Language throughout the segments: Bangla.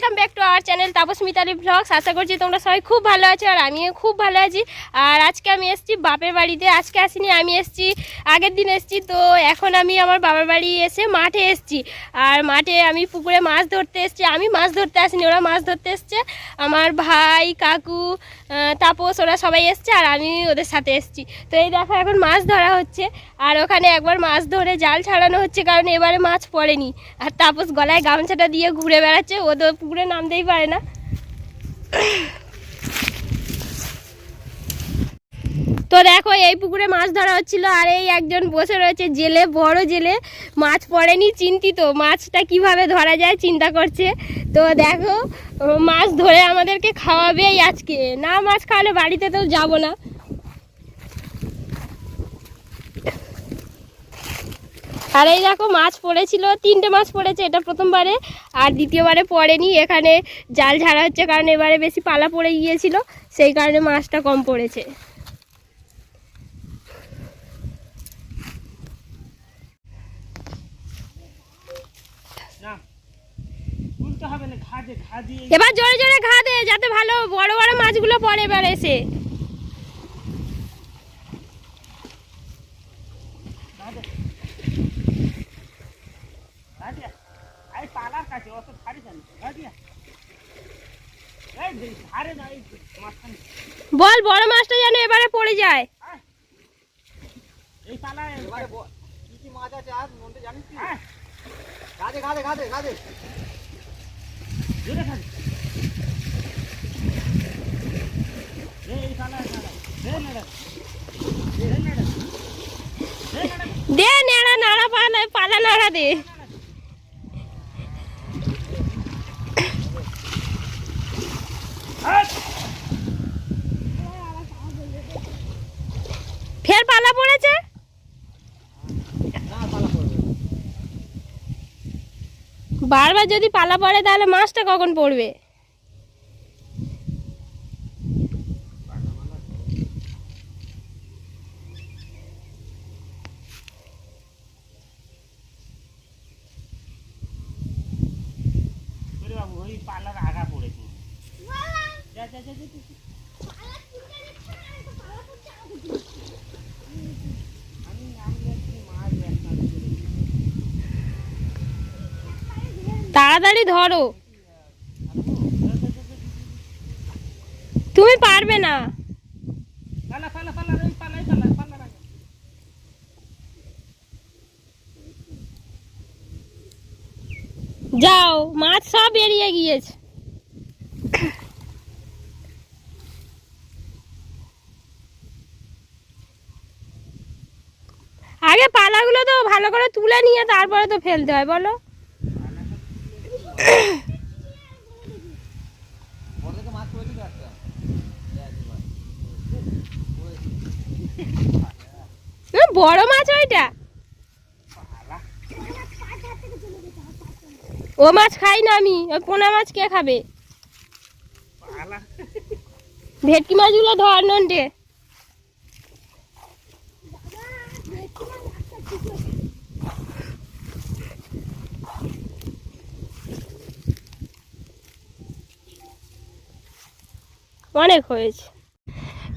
Welcome back to our channel Tapas Mitali blogs আশা করছি তোমরা সবাই খুব ভালো আছো আর আমিও খুব ভালো আছি। আর আজকে আমি এসেছি বাপের বাড়িতে, আজকে আসিনি, আমি এসেছি, আগের দিন এসেছি, তো এখন আমি আমার বাবার বাড়ি এসে মাঠে এসেছি। আর মাঠে আমি পুকুরে মাছ ধরতে এসেছি, আমি মাছ ধরতে আসিনি, ওরা মাছ ধরতে এসছে। আমার ভাই, কাকু তাপস, ওরা সবাই এসছে আর আমি ওদের সাথে এসেছি। তো এই দেখো, এখন মাছ ধরা হচ্ছে। আর ওখানে একবার মাছ ধরে জাল ছাড়ানো হচ্ছে, কারণ এবারে মাছ পড়েনি। আর তাপস গলায় গামছাটা দিয়ে ঘুরে বেড়াচ্ছে ওদের তো পুকুরে নামতেই পারে না। তো দেখো, এই পুকুরে মাছ ধরা হচ্ছিল আর এই একজন বসে রয়েছে জেলে, বড় জেলে। মাছ পড়েনি, চিন্তিত। মাছটা কীভাবে ধরা যায় চিন্তা করছে। তো দেখো, মাছ ধরে আমাদেরকে খাওয়াবেই আজকে। না মাছ খাওয়ালে বাড়িতে তো যাব না। আর এই দেখো মাছ পড়েছিল তিনটে মাছ পড়েছে এটা প্রথমবারে আর দ্বিতীয়বারে পড়েনি এখানে জাল ঝাড়া হচ্ছে কারণ এবারে বেশি পালা পড়ে গিয়েছিল সেই কারণে মাছটা কম পড়েছে। এবার জোরে জোরে ঘা দে যাতে ভালো বড় বড় মাছগুলো পড়ে এবার এসে ঘা দে ঘা দিয়া এই পালার কাছে অত ছাড়ি জানি ঘা দিয়া এই দে, ধারে না এই মাঝখানে বল বড় মাছটা যেন এবারে পড়ে যায়। এই পালায় এবারে ব- কি কি মাছ আছে আর মনটা জানিস কি আয়, গাছে গাছে গাছে গাছে জোরে খাবি এই এই পালায় পালায় দে নেড়া দে নেড়া দে নেড়া দে নেড়া নাড়া পালা পালা নাড়া দে আয়। ফের পালা পড়েছে? বারবার যদি পালা পড়ে তাহলে মাছটা কখন পড়বে? পালার আগা পড়েছে যা যা যা যা, যা, যা। আমি আমি একটু মাছ একটা তাড়াতাড়ি ধরো। তুমি পারবে না। যাও মাছ সব বেরিয়ে গিয়েছে আগে পালাগুলো তো ভালো করে তুলে নিয়ে তারপরে তো ফেলতে হয়, বলো। বড় মাছ ওইটা? ও মাছ খাই না আমি, ওই পোনা মাছ কে খাবে? ভেটকি মাছগুলো ধর নন্টে। অনেক হয়েছে।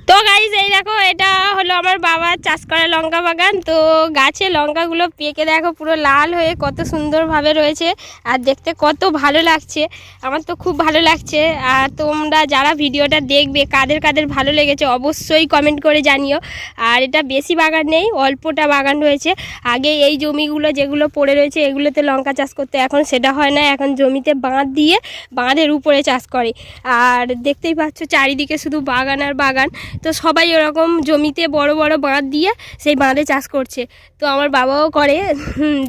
তো গাইজ এই দেখো, এটা হলো আমার বাবার চাষ করা লঙ্কা বাগান। তো গাছে লঙ্কাগুলো পেকে দেখো, পুরো লাল হয়ে কত সুন্দরভাবে রয়েছে আর দেখতে কত ভালো লাগছে। আমার তো খুব ভালো লাগছে। আর তোমরা যারা ভিডিওটা দেখবে, কাদের কাদের ভালো লেগেছে, অবশ্যই কমেন্ট করে জানিও। আর এটা বেশি বাগান নেই, অল্পটা বাগান রয়েছে। আগে এই জমিগুলো যেগুলো পড়ে রয়েছে, এগুলোতে লঙ্কা চাষ করতে, এখন সেটা হয় না। এখন জমিতে বাঁধ দিয়ে বাঁধের উপরে চাষ করে। আর দেখতেই পাচ্ছ, চারিদিকে শুধু বাগান আর বাগান। তো সবাই ওরকম জমিতে বড় বড় বাঁধ দিয়ে সেই বাঁধে চাষ করছে। তো আমার বাবাও করে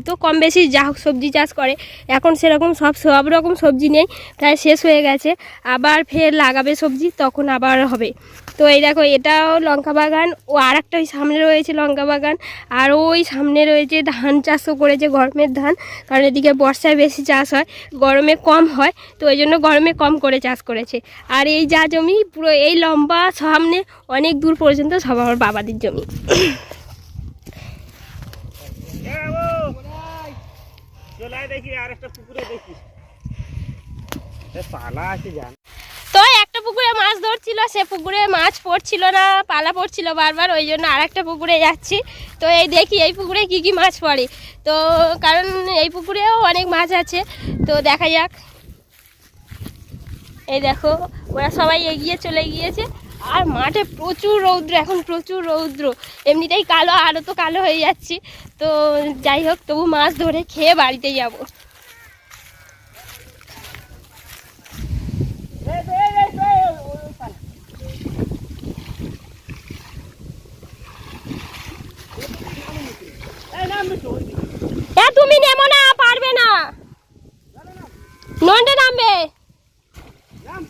তো কম বেশি যা হোক সবজি চাষ করে। এখন সেরকম সব সব রকম সবজি নেই, প্রায় শেষ হয়ে গেছে। আবার ফের লাগাবে সবজি, তখন আবার হবে। তো এই দেখো, এটাও লঙ্কা বাগান। ও আর একটা ওই সামনে রয়েছে লঙ্কা বাগান। আর ওই সামনে রয়েছে ধান চাষও করেছে গরমের ধান, কারণ এদিকে বর্ষায় বেশি চাষ হয়, গরমে কম হয়, তো ওই জন্য গরমে কম করে চাষ করেছে। আর এই যা জমি, পুরো এই লম্বা সামনে, অনেক দূর পর্যন্ত সব আমার বাবাদের জমি। দেখি আর একটা পুকুরে দেখি। পালা আছে জান তো একটা পুকুরে মাছ ধরছিল, সে পুকুরে মাছ পড়ছিল না, পালা পড়ছিল বারবার, ওই জন্য আর একটা পুকুরে যাচ্ছি। তো এই দেখি, এই পুকুরে কি কি মাছ পড়ে। তো কারণ এই পুকুরেও অনেক মাছ আছে, তো দেখা যাক। এই দেখো, ওরা সবাই এগিয়ে চলে গিয়েছে। আর মাঠে প্রচুর রৌদ্র, এখন প্রচুর রৌদ্র। এমনিতেই কালো আরও তো কালো হয়ে যাচ্ছি। তো যাই হোক, তবু মাছ ধরে খেয়ে বাড়িতে যাব এই তো, এই, এই তো, এই, ওই, ওই পালা। এই নাম দিছো, ওই দিকে। এ তুমি নেমো না পারবে না নন্ডে নামবে নাম।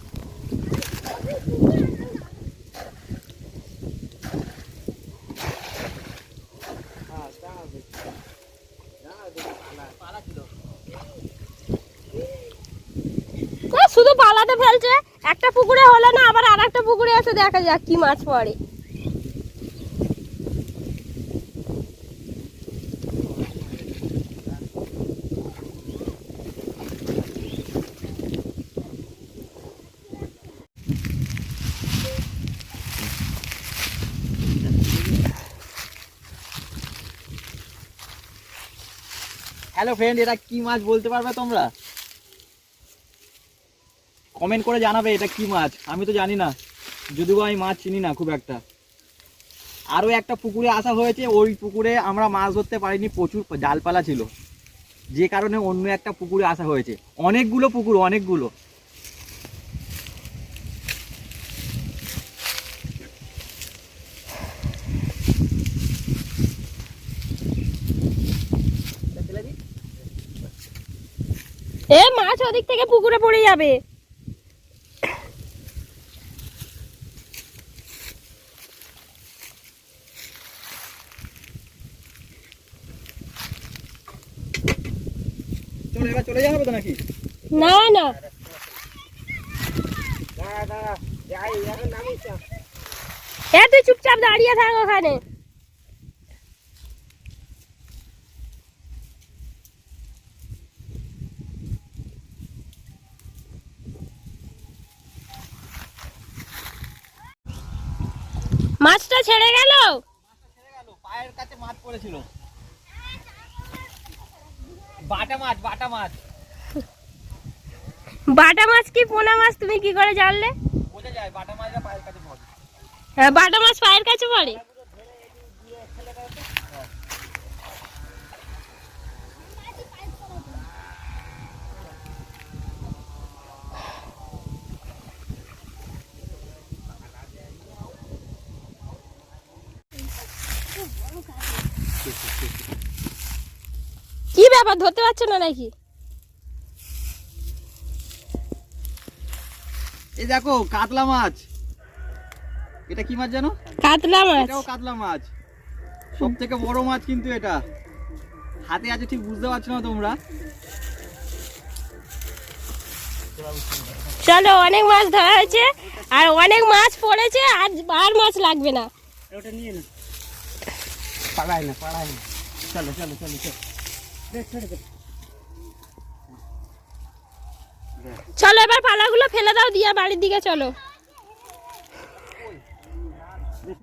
হ্যাঁ, দাঁড়াবে। দাঁড়াবে, পালা। পালা ছিল ও, শুধু পালাতে ফেলছে একটা পুকুরে হলো না, আবার আর একটা পুকুরে আছে, দেখা যাক কি মাছ পড়ে। হ্যালো ফ্রেন্ড এটা কি মাছ বলতে পারবে তোমরা? কমেন্ট করে জানাবে এটা কি মাছ, আমি তো জানি না। যদিও আমি মাছ চিনি না খুব একটা। আরও একটা পুকুরে আসা হয়েছে, ওই পুকুরে আমরা মাছ ধরতে পারিনি, প্রচুর জালপালা ছিল। যে কারণে অন্য একটা পুকুরে আসা হয়েছে। অনেকগুলো পুকুর, অনেকগুলো। এ মাছ ওদিক থেকে পুকুরে পড়ে যাবে। চলো এবার চলে যাবে তো নাকি? না না। এ তুই চুপচাপ দাঁড়িয়ে থাক ওখানে। মাছটা ছেড়ে গেল? ছেড়ে গেল পায়ের কাছে মাছ পড়েছিল। বাটা মাছ বাটা মাছ। বাটা মাছ কি পোনা মাছ? তুমি কি করে জানলে? বোঝা যায় বাটা মাছটা পায়ের কাছে পড়ে। হ্যাঁ বাটা মাছ পায়ের কাছে পড়ে? কি ব্যাপার ধরতে পারছ না নাকি? এই দেখো কাতলা মাছ। এটা কি মাছ জানো? কাতলা মাছ। এটাও কাতলা মাছ। সব থেকে বড় মাছ কিন্তু এটা। হাতে আছে ঠিক বুঝতে পারছ না তোমরা? চলো অনেক মাছ ধরা হয়েছে আর অনেক মাছ পড়েছে আর আর মাছ লাগবে না। ওটা নিয়ে না। পালায় না পালায় না। চলো চলো চলো চলো। চলো এবার পালাগুলো ফেলে দাও দিয়া বাড়ির দিকে চলো।